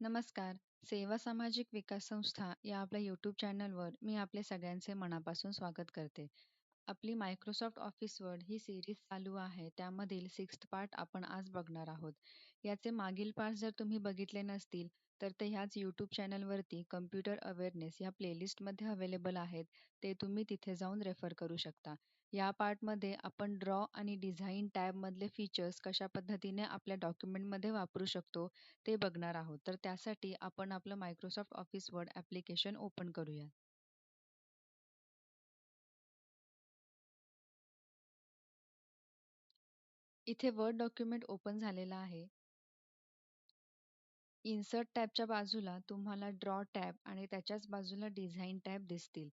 नमस्कार. सेवा सामाजिक विकास संस्था या आपल्या यूट्यूब चॅनलवर मी आपले सगळ्यांचे मनापासून स्वागत करते. आपली मायक्रोसॉफ्ट ऑफिस वर्ड ही सिरीज चालू आहे. त्यामधील सिक्स्थ पार्ट आपण आज बघणार आहोत. याचे मागील पार्ट जर तुम्ही बघितले नसतील, तर ते ह्याच यूट्यूब चॅनलवरती कम्प्युटर अवेअरनेस या प्लेलिस्टमध्ये अवेलेबल आहेत. ते तुम्ही तिथे जाऊन रेफर करू शकता. या पार्टमध्ये आपण ड्रॉ आणि डिझाईन टॅबमधले फीचर्स कशा पद्धतीने आपल्या डॉक्युमेंटमध्ये वापरू शकतो, ते बघणार आहोत. तर त्यासाठी आपण आपलं Microsoft Office Word application open करूया. इथे वर्ड डॉक्युमेंट ओपन झालेला आहे. इन्सर्ट टॅबच्या बाजूला तुम्हाला ड्रॉ टॅब आणि त्याच्याच बाजूला डिझाईन टॅब दिसतील.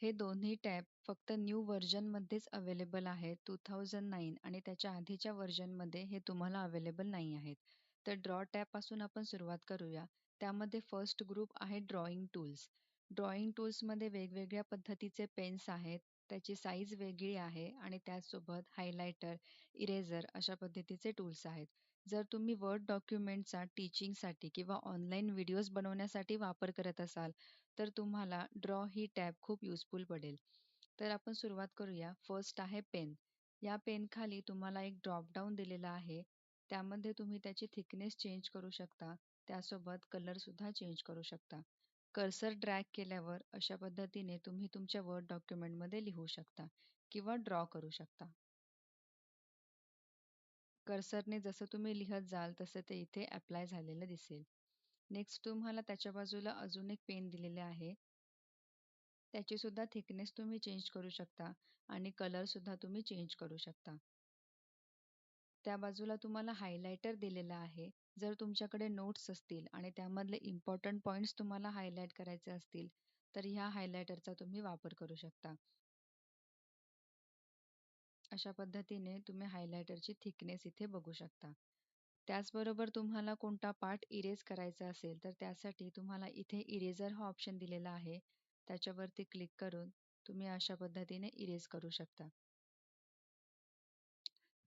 हे दोन्ही टॅब फक्त न्यू व्हर्जनमध्येच अवेलेबल आहेत. टू थाउजंड नाईन आणि त्याच्या आधीच्या व्हर्जनमध्ये हे तुम्हाला अवेलेबल नाही आहेत. तर ड्रॉ टॅबपासून आपण सुरुवात करूया. त्यामध्ये फर्स्ट ग्रुप आहे ड्रॉइंग टूल्स. ड्रॉइंग टूल्समध्ये वेगवेगळ्या पद्धतीचे पेन्स आहेत. त्याची साईज वेगळी आहे आणि त्याचसोबत हायलायटर, इरेझर अशा पद्धतीचे टूल्स आहेत. जर तुम्ही वर्ड डॉक्युमेंटचा टीचिंगसाठी किंवा ऑनलाईन व्हिडिओज बनवण्यासाठी वापर करत असाल, तर तुम्हाला ड्रॉ ही टॅब खूप युजफुल पडेल. तर आपण सुरुवात करूया. फर्स्ट आहे पेन. या पेनखाली तुम्हाला एक ड्रॉपडाऊन दिलेला आहे. त्यामध्ये तुम्ही त्याची थिकनेस चेंज करू शकता. त्यासोबत कलरसुद्धा चेंज करू शकता. कर्सर ड्रॅग केल्यावर अशा पद्धतीने तुम्ही तुमच्या वर्ड डॉक्युमेंटमध्ये लिहू शकता किंवा ड्रॉ करू शकता. कर्सरने जसं तुम्ही लिहत जाल तसं ते इथे अप्लाय झालेलं दिसेल. नेक्स्ट तुम्हाला त्याच्या बाजूला अजून एक पेन दिलेले आहे. त्याची सुद्धा थिकनेस तुम्ही चेंज करू शकता आणि कलर सुद्धा तुम्ही चेंज करू शकता. त्या बाजूला तुम्हाला हायलायटर दिलेला आहे. जर तुमच्याकडे नोट्स असतील आणि त्यामधले इम्पॉर्टंट पॉइंट्स तुम्हाला हायलाइट करायचे असतील, तर ह्या हायलायटरचा तुम्ही वापर करू शकता. अशा पद्धतीने तुम्ही हायलायटरची थिकनेस इथे बघू शकता. त्याचबरोबर तुम्हाला कोणता पार्ट इरेज करायचा असेल, तर त्यासाठी तुम्हाला इथे इरेजर हा ऑप्शन दिलेला आहे. त्याच्यावरती क्लिक करून तुम्ही अशा पद्धतीने इरेज करू शकता.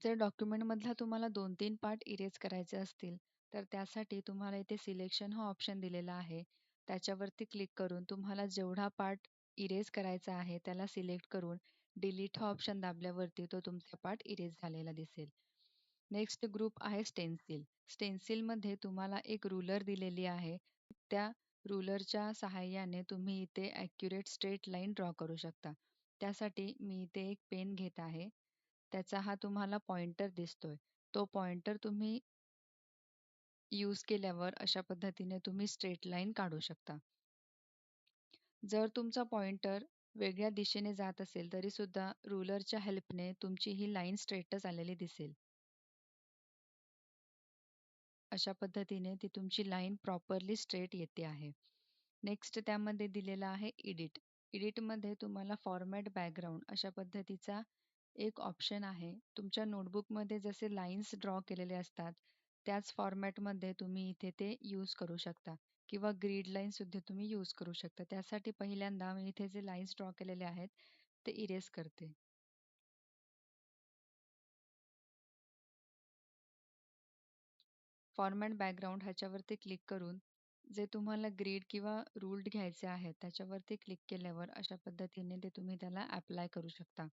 जर डॉक्युमेंटमधला तुम्हाला दोन तीन पार्ट इरेज करायचे असतील, तर त्यासाठी तुम्हाला इथे सिलेक्शन हा ऑप्शन दिलेला आहे. त्याच्यावरती क्लिक करून तुम्हाला जेवढा पार्ट इरेज करायचा आहे, त्याला सिलेक्ट करून डिलीट हा ऑप्शन दाबल्यावरती तो तुमचा पार्ट इरेज झालेला दिसेल. नेक्स्ट ग्रुप आहे स्टेन्सिल. स्टेन्सिलमध्ये तुम्हाला एक रुलर दिलेली आहे. त्या रुलरच्या सहाय्याने तुम्ही इथे ॲक्युरेट स्ट्रेट लाईन ड्रॉ करू शकता. त्यासाठी मी इथे एक पेन घेत आहे. त्याचा हा तुम्हाला पॉइंटर दिसतोय. तो पॉइंटर तुम्ही यूज केल्यावर अशा पद्धतीने तुम्ही स्ट्रेट लाईन काढू शकता. जर तुमचा पॉइंटर वेगळ्या दिशेने जात असेल, तरीसुद्धा रुलरच्या हेल्पने तुमची ही लाईन स्ट्रेटच आलेली दिसेल. अशा पद्धतीने ती तुमची लाईन प्रॉपरली स्ट्रेट येते आहे. नेक्स्ट त्यामध्ये दिलेलं आहे एडिट. एडिटमध्ये तुम्हाला फॉर्मॅट बॅकग्राऊंड अशा पद्धतीचा एक ऑप्शन आहे. तुमच्या नोटबुकमध्ये जसे लाईन्स ड्रॉ केलेले असतात, त्याच फॉर्मॅटमध्ये तुम्ही इथे ते यूज करू शकता किंवा ग्रीड लाईन सुद्धा तुम्ही यूज करू शकता. त्यासाठी पहिल्यांदा मी इथे जे लाईन्स ड्रॉ केलेले आहेत, ते इरेज करते. फॉर्मॅट बॅकग्राऊंड ह्याच्यावरती क्लिक करून जे तुम्हाला ग्रीड किंवा रूल्ड घ्यायचे आहेत, त्याच्यावरती क्लिक केल्यावर अशा पद्धतीने ते तुम्ही त्याला अप्लाय करू शकता.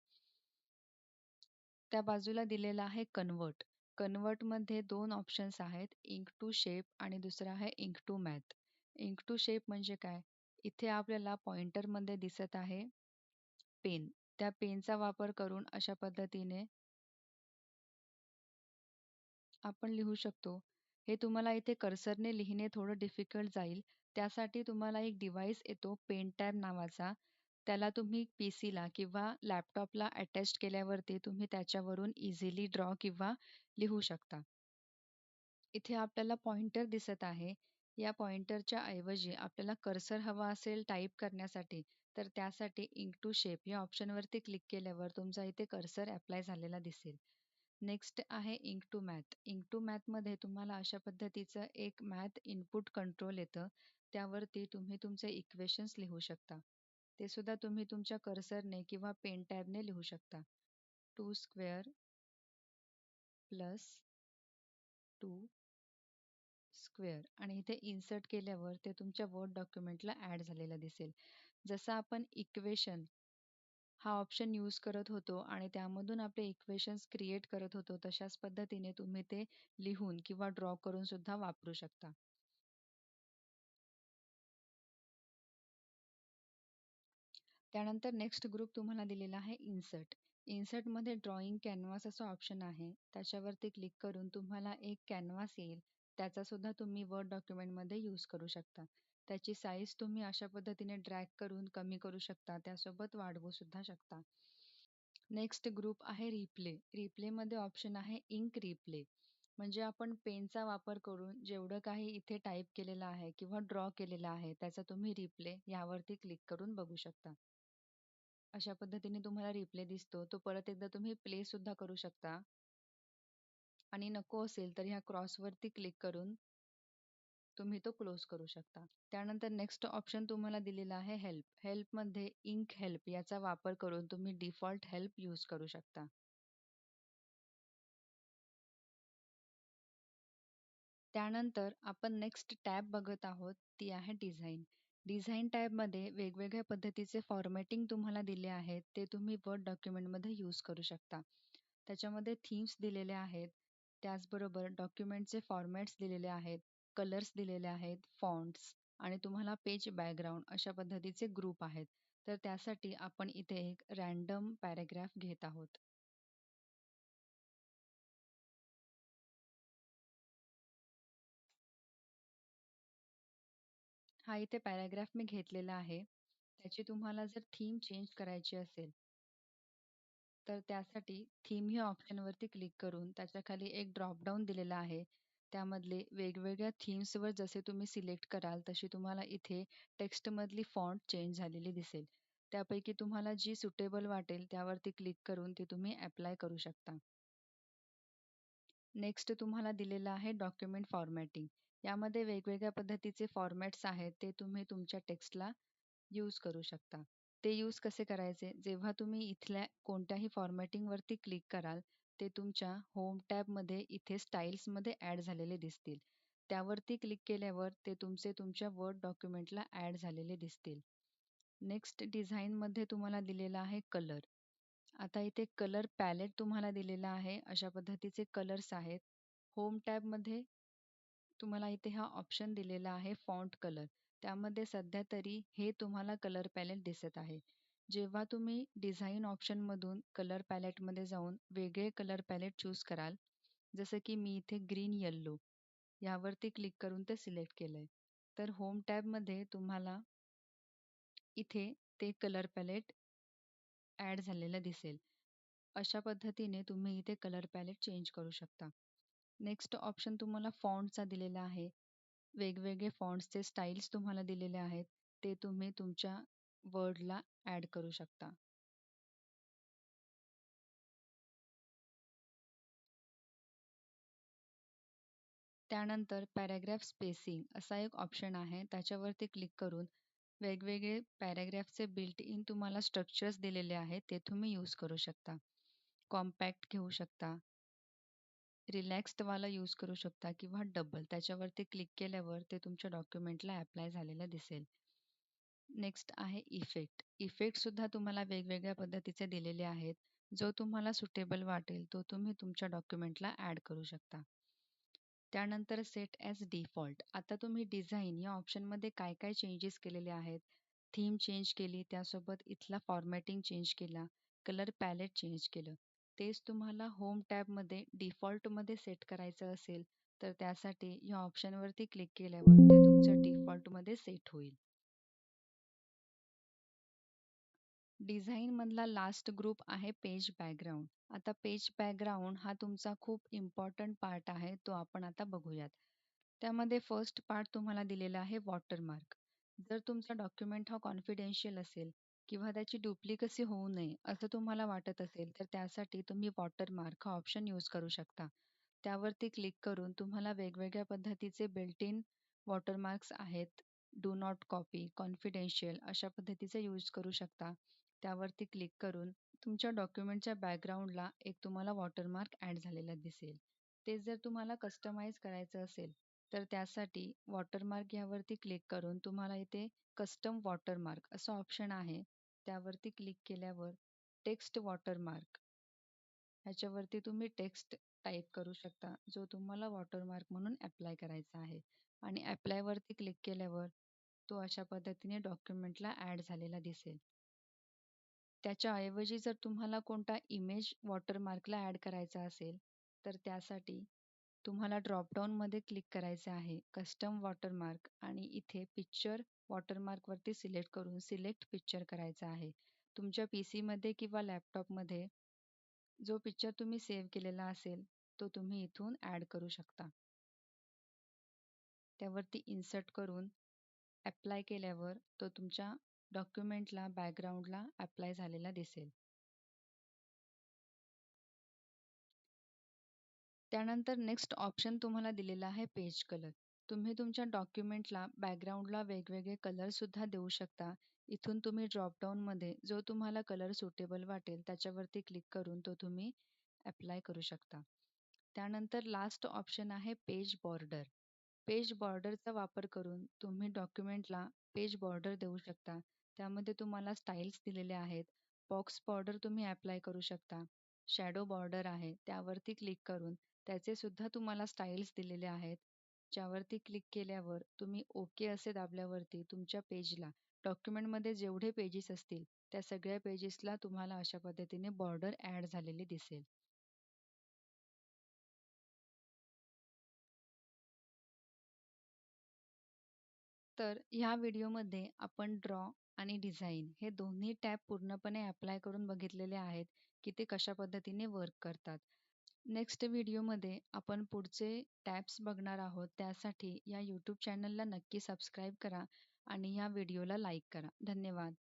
त्या बाजूला दिलेला आहे कन्व्हर्ट. मध्ये दोन ऑप्शन्स आहेत, इंक टू शेप आणि दुसरा आहे ink to math. Ink to shape म्हणजे काय? इथे आपल्याला पॉइंटरमध्ये दिसत आहे पेन. त्या पेनचा वापर करून अशा पद्धतीने आपण लिहू शकतो. हे तुम्हाला इथे कर्सरने लिहिणे थोडं डिफिकल्ट जाईल. त्यासाठी तुम्हाला एक डिव्हाइस येतो पेन टॅब नावाचा. त्याला तुम्ही पीसीला किंवा लॅपटॉपला अटॅच केल्यावरती तुम्ही त्याच्यावरून इझिली ड्रॉ किंवा लिहू शकता. इथे आपल्याला पॉइंटर दिसत आहे. या पॉइंटरच्या ऐवजी आपल्याला कर्सर हवा असेल टाईप करण्यासाठी, तर त्यासाठी इंक टू शेप या ऑप्शनवरती क्लिक केल्यावर तुमचा इथे कर्सर ॲप्लाय झालेला दिसेल. नेक्स्ट आहे ink to math. Ink to मॅथमध्ये तुम्हाला अशा पद्धतीचं एक मॅथ इनपुट कंट्रोल येतं. त्यावरती तुम्ही तुमचे इक्वेशन्स लिहू शकता. ते सुद्धा तुम्ही तुमच्या कर्सरने किंवा पेन टॅबने लिहू शकता. Two square plus two square आणि इथे इन्सर्ट केल्यावर ते तुमच्या वर्ड डॉक्युमेंटला ऍड झालेलं दिसेल. जसं आपण इक्वेशन हा ऑप्शन यूज करत होतो आणि त्यामधून आपले इक्वेशन्स क्रिएट करत होतो तशाच पद्धतीने तुम्ही ते लिहून किंवा ड्रॉ करून सुद्धा वापरू शकता. त्यानंतर नेक्स्ट ग्रुप तुम्हाला दिलेला आहे इन्सर्ट. इन्सर्टमध्ये ड्रॉइंग कॅनव्हास असं ऑप्शन आहे. त्याच्यावरती क्लिक करून तुम्हाला एक कॅनव्हास येईल. त्याचा सुद्धा तुम्ही वर्ड डॉक्युमेंटमध्ये यूज करू शकता. त्याची साईज तुम्ही अशा पद्धतीने ड्रॅग करून कमी करू शकता. त्यासोबत वाढवू सुद्धा शकता. नेक्स्ट ग्रुप आहे रिप्ले रिप्लेमध्ये ऑप्शन आहे इंक रिप्ले म्हणजे आपण पेनचा वापर करून जेवढं काही इथे टाईप केलेलं आहे किंवा ड्रॉ केलेलं आहे त्याचा तुम्ही रिप्ले यावरती क्लिक करून बघू शकता. अशा पद्धतीने तुम्हाला रिप्ले दिसतो. तो परत एकदा तुम्ही प्ले सुद्धा करू शकता. आणि नको असेल तर ह्या क्रॉसवरती क्लिक करून तुम्ही तो क्लोज करू शकता. त्यानंतर नेक्स्ट ऑप्शन तुम्हाला दिलेला आहे हेल्प. हेल्पमध्ये इंक हेल्प याचा वापर करून तुम्ही डिफॉल्ट हेल्प यूज करू शकता. त्यानंतर आपण नेक्स्ट टॅब बघत आहोत. ती आहे डिझाईन. डिझाईन टॅबमध्ये वेगवेगळ्या पद्धतीचे फॉर्मॅटिंग तुम्हाला दिले आहेत. ते तुम्ही वर्ड डॉक्युमेंटमध्ये यूज करू शकता. त्याच्यामध्ये थीम्स दिलेले आहेत. त्याचबरोबर डॉक्युमेंटचे फॉर्मॅट्स दिलेले आहेत कलर्स दिलेले आहेत फॉन्ट्स आणि तुम्हाला पेज बॅकग्राऊंड अशा पद्धतीचे ग्रुप आहेत. तर त्यासाठी आपण इथे एक रॅन्डम पॅरेग्राफ घेत आहोत. हा इथे पॅराग्राफ मी घेतलेला आहे. त्याची तुम्हाला जर थीम चेंज करायची असेल तर त्यासाठी थीम या ऑप्शनवरती क्लिक करून त्याच्याखाली एक ड्रॉपडाऊन दिलेला आहे. त्यामधले वेगवेगळ्या थीम्सवर जसे तुम्ही सिलेक्ट कराल तशी तुम्हाला इथे टेक्स्टमधली फॉन्ट चेंज झालेली दिसेल. त्यापैकी तुम्हाला जी सुटेबल वाटेल त्यावरती क्लिक करून ती तुम्ही अप्लाय करू शकता. नेक्स्ट तुम्हाला दिलेलं आहे डॉक्युमेंट फॉर्मॅटिंग यामध्ये वेगवेगळ्या पद्धतीचे फॉर्मॅट्स आहेत ते तुम्ही तुमच्या टेक्स्टला यूज करू शकता. ते यूज कसे करायचे? जेव्हा तुम्ही इथल्या कोणत्याही फॉर्मॅटिंगवरती क्लिक कराल ते तुमच्या होम टॅबमध्ये इथे स्टाईल्समध्ये ॲड झालेले दिसतील. त्यावरती क्लिक केल्यावर ते तुमचे तुमच्या वर्ड डॉक्युमेंटला ॲड झालेले दिसतील. नेक्स्ट डिझाईनमध्ये तुम्हाला दिलेला आहे कलर आता इथे कलर पॅलेट तुम्हाला दिलेला आहे. अशा पद्धतीचे कलर्स आहेत. होम टॅबमध्ये तुम्हाला इथे हा ऑप्शन दिलेला आहे फॉन्ट कलर त्यामध्ये सध्या तरी हे तुम्हाला कलर पॅलेट दिसत आहे. जेव्हा तुम्ही डिझाईन ऑप्शनमधून कलर पॅलेटमध्ये जाऊन वेगळे कलर पॅलेट चूज कराल जसं की मी इथे ग्रीन येल्लो यावरती क्लिक करून ते सिलेक्ट केलं आहे तर होम टॅबमध्ये तुम्हाला इथे ते कलर पॅलेट ॲड झालेलं दिसेल. अशा पद्धतीने तुम्ही इथे कलर पॅलेट चेंज करू शकता. नेक्स्ट ऑप्शन तुम्हाला फॉन्टचा दिलेला आहे. वेगवेगळे फॉन्ट्सचे स्टाईल्स तुम्हाला दिलेले आहेत ते तुम्ही तुमच्या वर्डला ॲड करू शकता. त्यानंतर पॅराग्राफ स्पेसिंग असा एक ऑप्शन आहे त्याच्यावरती क्लिक करून वेगवेगळे पॅराग्राफचे बिल्ट इन तुम्हाला स्ट्रक्चर्स दिलेले आहेत ते तुम्ही यूज करू शकता. कॉम्पॅक्ट घेऊ शकता. रिलॅक्स्डवाला यूज करू शकता किंवा डबल त्याच्यावरती क्लिक केल्यावर ते तुमच्या डॉक्युमेंटला अप्लाय झालेलं दिसेल. नेक्स्ट आहे इफेक्ट इफेक्टसुद्धा तुम्हाला वेगवेगळ्या पद्धतीचे दिलेले आहेत. जो तुम्हाला सुटेबल वाटेल तो तुम्ही तुमच्या डॉक्युमेंटला ॲड करू शकता. त्यानंतर सेट ॲज डिफॉल्ट आता तुम्ही डिझाईन या ऑप्शनमध्ये काय काय चेंजेस केलेले आहेत? थीम चेंज केली त्यासोबत इथला फॉर्मॅटिंग चेंज केला कलर पॅलेट चेंज केलं. तेच तुम्हाला होम टॅबमध्ये डिफॉल्टमध्ये सेट करायचं असेल तर त्यासाठी या ऑप्शनवरती क्लिक केल्यावर ते तुमचं डिफॉल्टमध्ये सेट होईल. डिझाईनमधला लास्ट ग्रुप आहे पेज बॅकग्राऊंड आता पेज बॅकग्राऊंड हा तुमचा खूप इम्पॉर्टंट पार्ट आहे तो आपण आता बघूयात. त्यामध्ये फर्स्ट पार्ट तुम्हाला दिलेला आहे वॉटरमार्क जर तुमचा डॉक्युमेंट हा कॉन्फिडेन्शियल असेल किंवा त्याची डुप्लिकसी होऊ नये असं तुम्हाला वाटत असेल तर त्यासाठी तुम्ही वॉटरमार्क हा ऑप्शन यूज करू शकता. त्यावरती क्लिक करून तुम्हाला वेगवेगळ्या पद्धतीचे बिल्ट इन वॉटरमार्क्स आहेत. डू नॉट कॉपी कॉन्फिडेन्शियल अशा पद्धतीचे यूज करू शकता. त्यावरती क्लिक करून तुमच्या डॉक्युमेंटच्या बॅकग्राऊंडला एक तुम्हाला वॉटरमार्क ॲड झालेला दिसेल. ते जर तुम्हाला कस्टमाइज करायचं असेल तर त्यासाठी वॉटरमार्क यावरती क्लिक करून तुम्हाला इथे कस्टम वॉटरमार्क असं ऑप्शन आहे. त्यावरती क्लिक केल्यावर टेक्स्ट वॉटरमार्क. ह्याच्यावरती तुम्ही टेक्स्ट टाईप करू शकता जो तुम्हाला वॉटरमार्क म्हणून अप्लाय करायचा आहे. आणि ॲप्लायवरती क्लिक केल्यावर तो अशा पद्धतीने डॉक्युमेंटला ऍड झालेला दिसेल. त्याच्याऐवजी जर तुम्हाला कोणता इमेज वॉटरमार्कला ऍड करायचा असेल तर त्यासाठी तुम्हाला ड्रॉपडाऊनमध्ये क्लिक करायचे आहे. कस्टम वॉटरमार्क आणि इथे पिक्चर वॉटरमार्कवरती सिलेक्ट करून सिलेक्ट पिक्चर करायचा आहे. तुमच्या पी सीमध्ये किंवा लॅपटॉपमध्ये जो पिक्चर तुम्ही सेव्ह केलेला असेल तो तुम्ही इथून ॲड करू शकता. त्यावरती इन्सर्ट करून ॲप्लाय केल्यावर तो तुमच्या डॉक्युमेंटला बॅकग्राऊंडला अप्लाय झालेला दिसेल. त्यानंतर नेक्स्ट ऑप्शन तुम्हाला दिलेला आहे पेज कलर तुम्ही तुमच्या डॉक्युमेंटला बॅकग्राऊंडला वेगवेगळे कलरसुद्धा देऊ शकता. इथून तुम्ही ड्रॉपडाऊनमध्ये जो तुम्हाला कलर सुटेबल वाटेल त्याच्यावरती क्लिक करून तो तुम्ही अप्लाय करू शकता. त्यानंतर लास्ट ऑप्शन आहे पेज बॉर्डर पेज बॉर्डरचा वापर करून तुम्ही डॉक्युमेंटला पेज बॉर्डर देऊ शकता. त्यामध्ये तुम्हाला स्टाईल्स दिलेले आहेत. बॉक्स बॉर्डर तुम्ही अप्लाय करू शकता. शॅडो बॉर्डर आहे त्यावरती क्लिक करून त्याचे सुद्धा तुम्हाला स्टाईल्स दिलेले आहेत. ज्यावरती क्लिक केल्यावर तुम्ही ओके असे दाबल्यावरती तुमच्या पेजला डॉक्युमेंटमध्ये जेवढे पेजेस असतील त्या सगळ्या पेजेसला तुम्हाला अशा पद्धतीने बॉर्डर ॲड झालेली दिसेल. तर ह्या व्हिडिओमध्ये आपण ड्रॉ आणि डिझाईन हे दोन्ही टॅब पूर्णपणे अप्लाय करून बघितलेले आहेत की ते कशा पद्धतीने वर्क करतात. नेक्स्ट व्हिडिओमध्ये आपण पुढचे टॅब्स बघणार आहोत. त्यासाठी या यूट्यूब चॅनलला नक्की सबस्क्राईब करा आणि या व्हिडिओला लाईक करा. धन्यवाद.